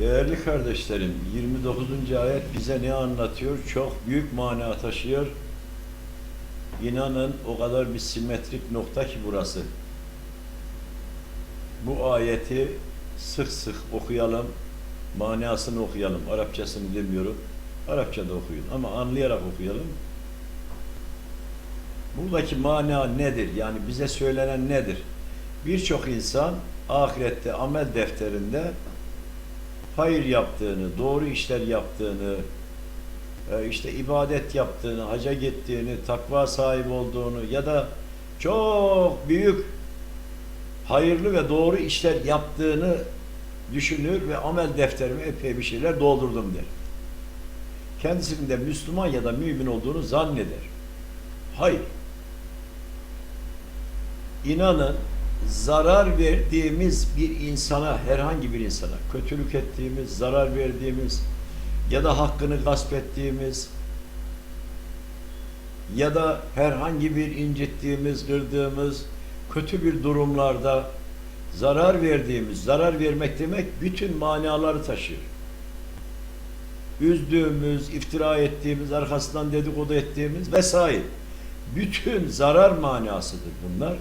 Değerli kardeşlerim, 29. ayet bize ne anlatıyor? Çok büyük mana taşıyor. İnanın o kadar bir simetrik nokta ki burası. Bu ayeti sık sık okuyalım, manasını okuyalım. Arapçasını demiyorum. Arapça da okuyun ama anlayarak okuyalım. Buradaki mana nedir? Yani bize söylenen nedir? Birçok insan ahirette amel defterinde hayır yaptığını, doğru işler yaptığını, e, işte ibadet yaptığını, haca gittiğini, takva sahibi olduğunu ya da çok büyük hayırlı ve doğru işler yaptığını düşünür ve amel defterime epey bir şeyler doldurdum der. Kendisinin de Müslüman ya da mümin olduğunu zanneder. Hayır. İnanın zarar verdiğimiz bir insana, herhangi bir insana, kötülük ettiğimiz, zarar verdiğimiz ya da hakkını gasp ettiğimiz ya da herhangi bir incittiğimiz, kırdığımız kötü bir durumlarda zarar verdiğimiz, zarar vermek demek bütün manaları taşıyor. Üzdüğümüz, iftira ettiğimiz, arkasından dedikodu ettiğimiz vesaire. Bütün zarar manasıdır bunlar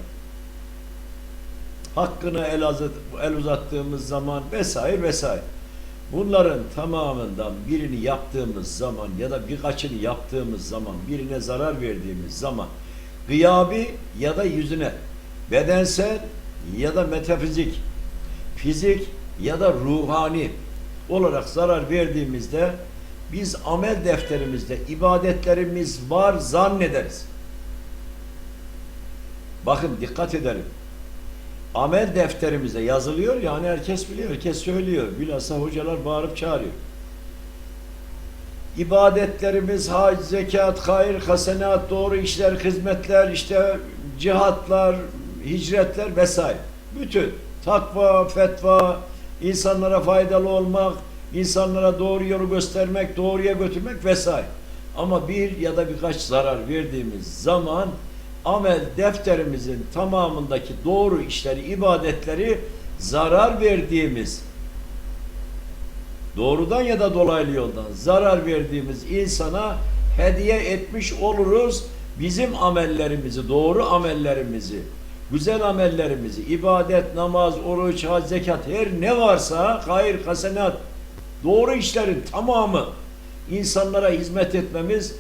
hakkını el, el uzattığımız zaman vesaire vesaire. Bunların tamamından birini yaptığımız zaman ya da birkaçını yaptığımız zaman, birine zarar verdiğimiz zaman gıyabi ya da yüzüne, bedensel ya da metafizik, fizik ya da ruhani olarak zarar verdiğimizde biz amel defterimizde ibadetlerimiz var zannederiz. Bakın dikkat edelim amel defterimize yazılıyor yani herkes biliyor, herkes söylüyor. Bilhassa hocalar bağırıp çağırıyor. İbadetlerimiz hac, zekat, hayır, hasenat, doğru işler, hizmetler, işte cihatlar, hicretler vesaire. Bütün takva, fetva, insanlara faydalı olmak, insanlara doğru yolu göstermek, doğruya götürmek vesaire. Ama bir ya da birkaç zarar verdiğimiz zaman amel defterimizin tamamındaki doğru işleri, ibadetleri zarar verdiğimiz doğrudan ya da dolaylı yoldan zarar verdiğimiz insana hediye etmiş oluruz. Bizim amellerimizi, doğru amellerimizi, güzel amellerimizi, ibadet, namaz, oruç, hac, zekat her ne varsa hayır, hasenat, doğru işlerin tamamı insanlara hizmet etmemiz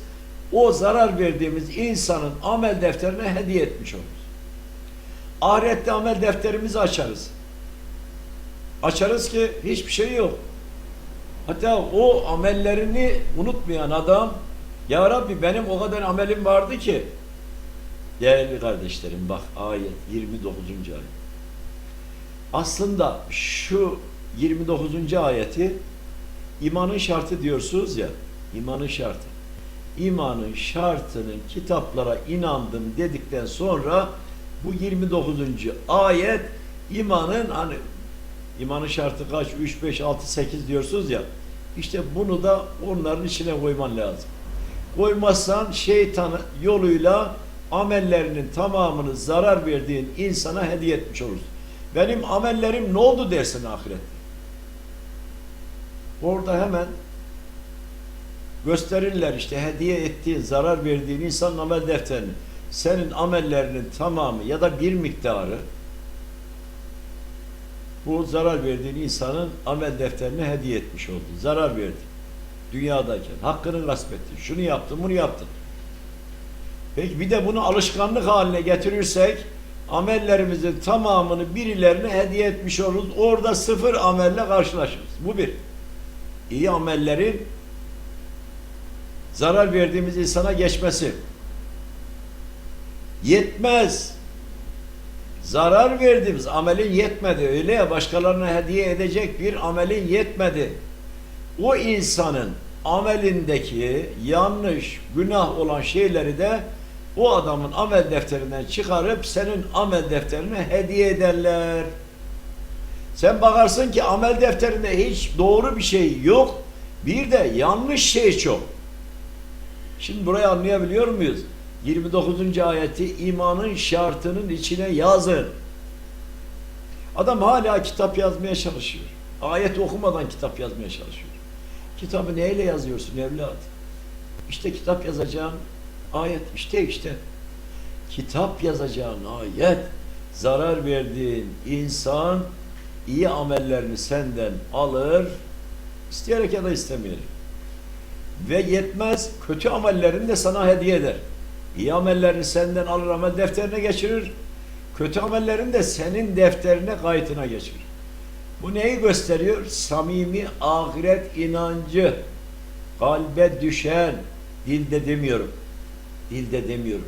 o zarar verdiğimiz insanın amel defterine hediye etmiş oluruz. Ahirette amel defterimizi açarız. Açarız ki hiçbir şey yok. Hatta o amellerini unutmayan adam Ya Rabbi benim o kadar amelim vardı ki değerli kardeşlerim bak ayet 29. ayet. Aslında şu 29. ayeti imanın şartı diyorsunuz ya imanın şartı imanın şartının kitaplara inandım dedikten sonra bu 29. ayet imanın hani imanın şartı kaç? 3, 5, 6, 8 diyorsunuz ya işte bunu da onların içine koyman lazım. Koymazsan şeytan yoluyla amellerinin tamamını zarar verdiğin insana hediye etmiş olursun. Benim amellerim ne oldu dersin ahirette. Orada hemen gösterirler işte hediye ettiğin, zarar verdiğin insanın amel defterini. Senin amellerinin tamamı ya da bir miktarı bu zarar verdiğin insanın amel defterine hediye etmiş oldu. Zarar verdi. Dünyadayken. Hakkını gasp ettin. Şunu yaptın, bunu yaptın. Peki bir de bunu alışkanlık haline getirirsek amellerimizin tamamını birilerine hediye etmiş oluruz. Orada sıfır amelle karşılaşırız. Bu bir. İyi amellerin zarar verdiğimiz insana geçmesi. Yetmez. Zarar verdiğimiz amelin yetmedi. Öyle ya başkalarına hediye edecek bir amelin yetmedi. O insanın amelindeki yanlış, günah olan şeyleri de o adamın amel defterinden çıkarıp senin amel defterine hediye ederler. Sen bakarsın ki amel defterinde hiç doğru bir şey yok. Bir de yanlış şey çok. Şimdi burayı anlayabiliyor muyuz? 29. ayeti imanın şartının içine yazın. Adam hala kitap yazmaya çalışıyor. Ayet okumadan kitap yazmaya çalışıyor. Kitabı neyle yazıyorsun evlat? İşte kitap yazacağın ayet. işte işte. Kitap yazacağın ayet. Zarar verdiğin insan iyi amellerini senden alır. isteyerek ya da istemeyerek. Ve yetmez kötü amellerini de sana hediye eder. İyi amellerini senden alır amel defterine geçirir. Kötü amellerini de senin defterine kayıtına geçirir. Bu neyi gösteriyor? Samimi ahiret inancı. Kalbe düşen, dilde demiyorum. Dilde demiyorum.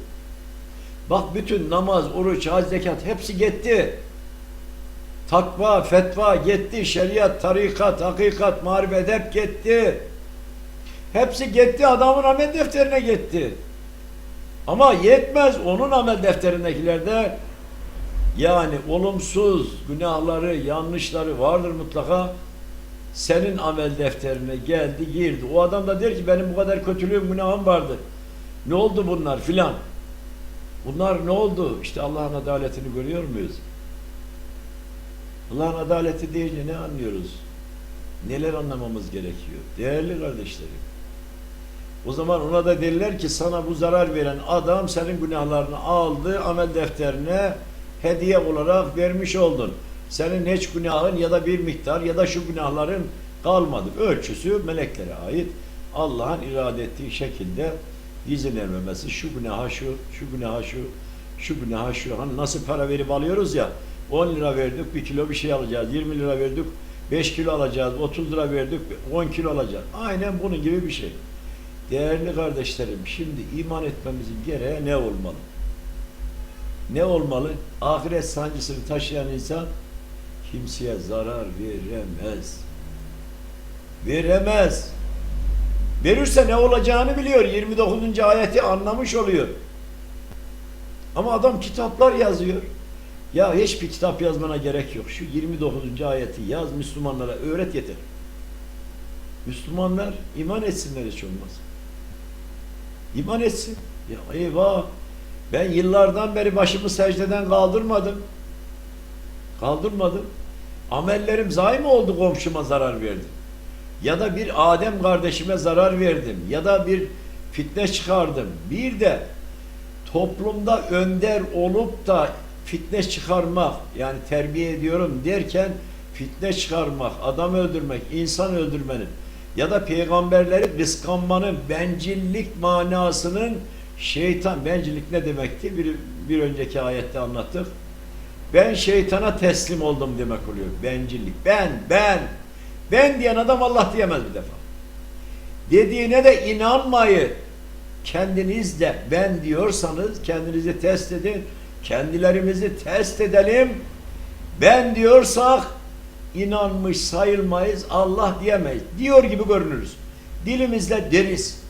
Bak bütün namaz, oruç, hac, zekat hepsi gitti. Takva, fetva gitti. Şeriat, tarikat, hakikat, marifet hep gitti. Hepsi gitti. Adamın amel defterine gitti. Ama yetmez. Onun amel defterindekiler yani olumsuz günahları, yanlışları vardır mutlaka. Senin amel defterine geldi, girdi. O adam da der ki benim bu kadar kötülüğüm, günahım vardı. Ne oldu bunlar filan? Bunlar ne oldu? İşte Allah'ın adaletini görüyor muyuz? Allah'ın adaleti deyince ne anlıyoruz? Neler anlamamız gerekiyor? Değerli kardeşlerim. O zaman ona da derler ki sana bu zarar veren adam senin günahlarını aldı, amel defterine hediye olarak vermiş oldun. Senin hiç günahın ya da bir miktar ya da şu günahların kalmadı. Ölçüsü meleklere ait. Allah'ın irade ettiği şekilde izin vermemesi. Şu günaha şu, şu günaha şu, şu günaha şu. Hani nasıl para verip alıyoruz ya 10 lira verdik bir kilo bir şey alacağız. 20 lira verdik 5 kilo alacağız. 30 lira verdik 10 kilo alacağız. Aynen bunun gibi bir şey. Değerli kardeşlerim şimdi iman etmemizin gereği ne olmalı? Ne olmalı? Ahiret sancısını taşıyan insan kimseye zarar veremez. Veremez. Verirse ne olacağını biliyor. 29. ayeti anlamış oluyor. Ama adam kitaplar yazıyor. Ya hiçbir kitap yazmana gerek yok. Şu 29. ayeti yaz Müslümanlara öğret yeter. Müslümanlar iman etsinler hiç olmaz. İman etsin. Ya eyvah ben yıllardan beri başımı secdeden kaldırmadım. Kaldırmadım. Amellerim zayi mi oldu komşuma zarar verdim? Ya da bir Adem kardeşime zarar verdim. Ya da bir fitne çıkardım. Bir de toplumda önder olup da fitne çıkarmak yani terbiye ediyorum derken fitne çıkarmak, adam öldürmek, insan öldürmenin ya da peygamberleri kıskanmanın bencillik manasının şeytan bencillik ne demekti? Bir, bir önceki ayette anlattık. Ben şeytana teslim oldum demek oluyor. Bencillik. Ben, ben. Ben diyen adam Allah diyemez bir defa. Dediğine de inanmayın. Kendiniz de ben diyorsanız kendinizi test edin. Kendilerimizi test edelim. Ben diyorsak inanmış sayılmayız. Allah diyemeyiz. Diyor gibi görünürüz. Dilimizle deriz.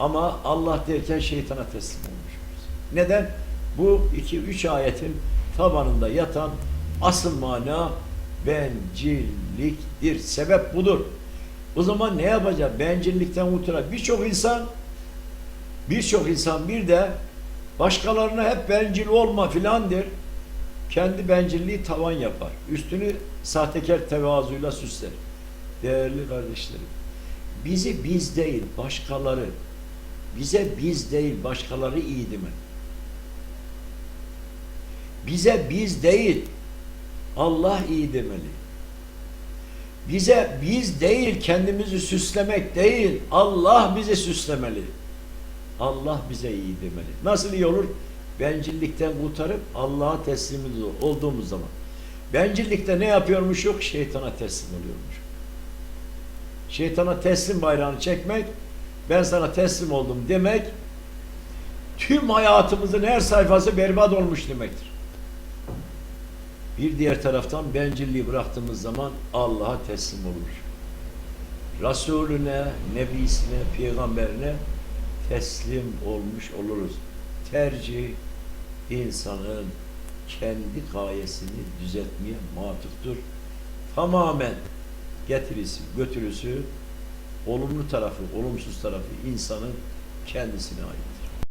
Ama Allah derken şeytana teslim olmuşuz. Neden? Bu iki üç ayetin tabanında yatan asıl mana bencilliktir. Sebep budur. O zaman ne yapacak? Bencillikten kurtulan birçok insan birçok insan bir de başkalarına hep bencil olma filandır. Kendi bencilliği tavan yapar. Üstünü sahtekar tevazuyla süsler. Değerli kardeşlerim, bizi biz değil başkaları, bize biz değil başkaları iyi demek. Bize biz değil, Allah iyi demeli. Bize biz değil, kendimizi süslemek değil, Allah bizi süslemeli. Allah bize iyi demeli. Nasıl iyi olur? Bencillikten kurtarıp Allah'a teslim olduğumuz zaman. Bencillikte ne yapıyormuş yok? Şeytana teslim oluyormuş. Şeytana teslim bayrağını çekmek, ben sana teslim oldum demek, tüm hayatımızın her sayfası berbat olmuş demektir. Bir diğer taraftan bencilliği bıraktığımız zaman Allah'a teslim olmuş. Resulüne, Nebisine, Peygamberine teslim olmuş oluruz. Tercih insanın kendi gayesini düzeltmeye matuftur. Tamamen getirisi, götürüsü, olumlu tarafı, olumsuz tarafı insanın kendisine ait.